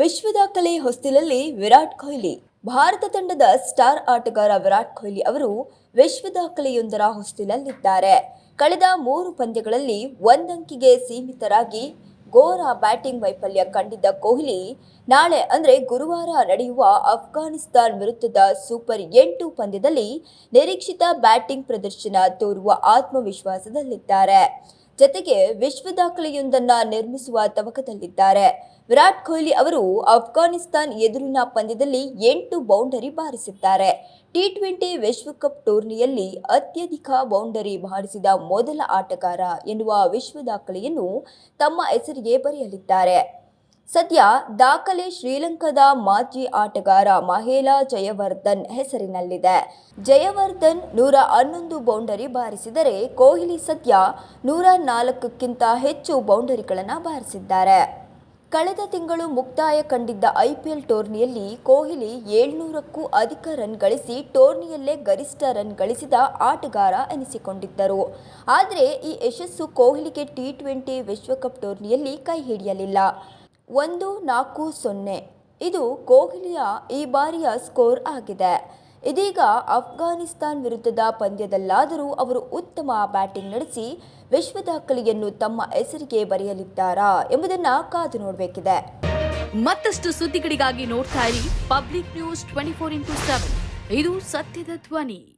ವಿಶ್ವ ದಾಖಲೆ ಹೊಸ್ತಿಲಲ್ಲಿ ವಿರಾಟ್ ಕೊಹ್ಲಿ. ಭಾರತ ತಂಡದ ಸ್ಟಾರ್ ಆಟಗಾರ ವಿರಾಟ್ ಕೊಹ್ಲಿ ಅವರು ವಿಶ್ವ ದಾಖಲೆಯೊಂದರ ಹೊಸ್ತಿಲಲ್ಲಿದ್ದಾರೆ. ಕಳೆದ ಮೂರು ಪಂದ್ಯಗಳಲ್ಲಿ ಒಂದಂಕಿಗೆ ಸೀಮಿತರಾಗಿ ಘೋರ ಬ್ಯಾಟಿಂಗ್ ವೈಫಲ್ಯ ಕಂಡಿದ್ದ ಕೊಹ್ಲಿ, ನಾಳೆ ಅಂದರೆ ಗುರುವಾರ ನಡೆಯುವ ಅಫ್ಘಾನಿಸ್ತಾನ್ ವಿರುದ್ಧದ ಸೂಪರ್ ಎಂಟು ಪಂದ್ಯದಲ್ಲಿ ನಿರೀಕ್ಷಿತ ಬ್ಯಾಟಿಂಗ್ ಪ್ರದರ್ಶನ ತೋರುವ ಆತ್ಮವಿಶ್ವಾಸದಲ್ಲಿದ್ದಾರೆ. ಜತೆಗೆ ವಿಶ್ವ ದಾಖಲೆಯೊಂದನ್ನ ನಿರ್ಮಿಸುವ ತವಕದಲ್ಲಿದ್ದಾರೆ. ವಿರಾಟ್ ಕೊಹ್ಲಿ ಅವರು ಅಫ್ಘಾನಿಸ್ತಾನ್ ಎದುರಿನ ಪಂದ್ಯದಲ್ಲಿ ಎಂಟು ಬೌಂಡರಿ ಬಾರಿಸಿದ್ದಾರೆ. ಟಿ ಟ್ವೆಂಟಿ ವಿಶ್ವಕಪ್ ಟೂರ್ನಿಯಲ್ಲಿ ಅತ್ಯಧಿಕ ಬೌಂಡರಿ ಬಾರಿಸಿದ ಮೊದಲ ಆಟಗಾರ ಎನ್ನುವ ವಿಶ್ವ ದಾಖಲೆಯನ್ನು ತಮ್ಮ ಹೆಸರಿಗೆ ಬರೆಯಲಿದ್ದಾರೆ. ಸದ್ಯ ದಾಖಲೆ ಶ್ರೀಲಂಕಾದ ಮಾಜಿ ಆಟಗಾರ ಮಹೇಲಾ ಜಯವರ್ಧನ್ ಹೆಸರಿನಲ್ಲಿದೆ. ಜಯವರ್ಧನ್ ನೂರ ಹನ್ನೊಂದು ಬೌಂಡರಿ ಬಾರಿಸಿದರೆ ಕೊಹ್ಲಿ ಸದ್ಯ ನೂರ ನಾಲ್ಕಕ್ಕಿಂತ ಹೆಚ್ಚು ಬೌಂಡರಿಗಳನ್ನು ಬಾರಿಸಿದ್ದಾರೆ. ಕಳೆದ ತಿಂಗಳು ಮುಕ್ತಾಯ ಕಂಡಿದ್ದ ಐಪಿಎಲ್ ಟೂರ್ನಿಯಲ್ಲಿ ಕೊಹ್ಲಿ ಏಳ್ನೂರಕ್ಕೂ ಅಧಿಕ ರನ್ ಗಳಿಸಿ ಟೂರ್ನಿಯಲ್ಲೇ ಗರಿಷ್ಠ ರನ್ ಗಳಿಸಿದ ಆಟಗಾರ ಎನಿಸಿಕೊಂಡಿದ್ದರು. ಆದರೆ ಈ ಯಶಸ್ಸು ಕೊಹ್ಲಿಗೆ ಟಿ ಟ್ವೆಂಟಿ ವಿಶ್ವಕಪ್ ಟೂರ್ನಿಯಲ್ಲಿ ಕೈ ಹಿಡಿಯಲಿಲ್ಲ. ಒಂದು ನಾಲ್ಕು ಸೊನ್ನೆ. ಇದು ಕೊಹ್ಲಿಯ ಈ ಬಾರಿಯ ಸ್ಕೋರ್ ಆಗಿದೆ. ಇದೀಗ ಅಫ್ಘಾನಿಸ್ತಾನ್ ವಿರುದ್ಧದ ಪಂದ್ಯದಲ್ಲಾದರೂ ಅವರು ಉತ್ತಮ ಬ್ಯಾಟಿಂಗ್ ನಡೆಸಿ ವಿಶ್ವ ದಾಖಲೆಯನ್ನು ತಮ್ಮ ಹೆಸರಿಗೆ ಬರೆಯಲಿದ್ದಾರಾ ಎಂಬುದನ್ನು ಕಾದು ನೋಡಬೇಕಿದೆ. ಮತ್ತಷ್ಟು ಸುದ್ದಿಗಳಿಗಾಗಿ ನೋಡ್ತಾ ಇರಿ public news twenty four into seven. ಇದು ಸತ್ಯದ ಧ್ವನಿ.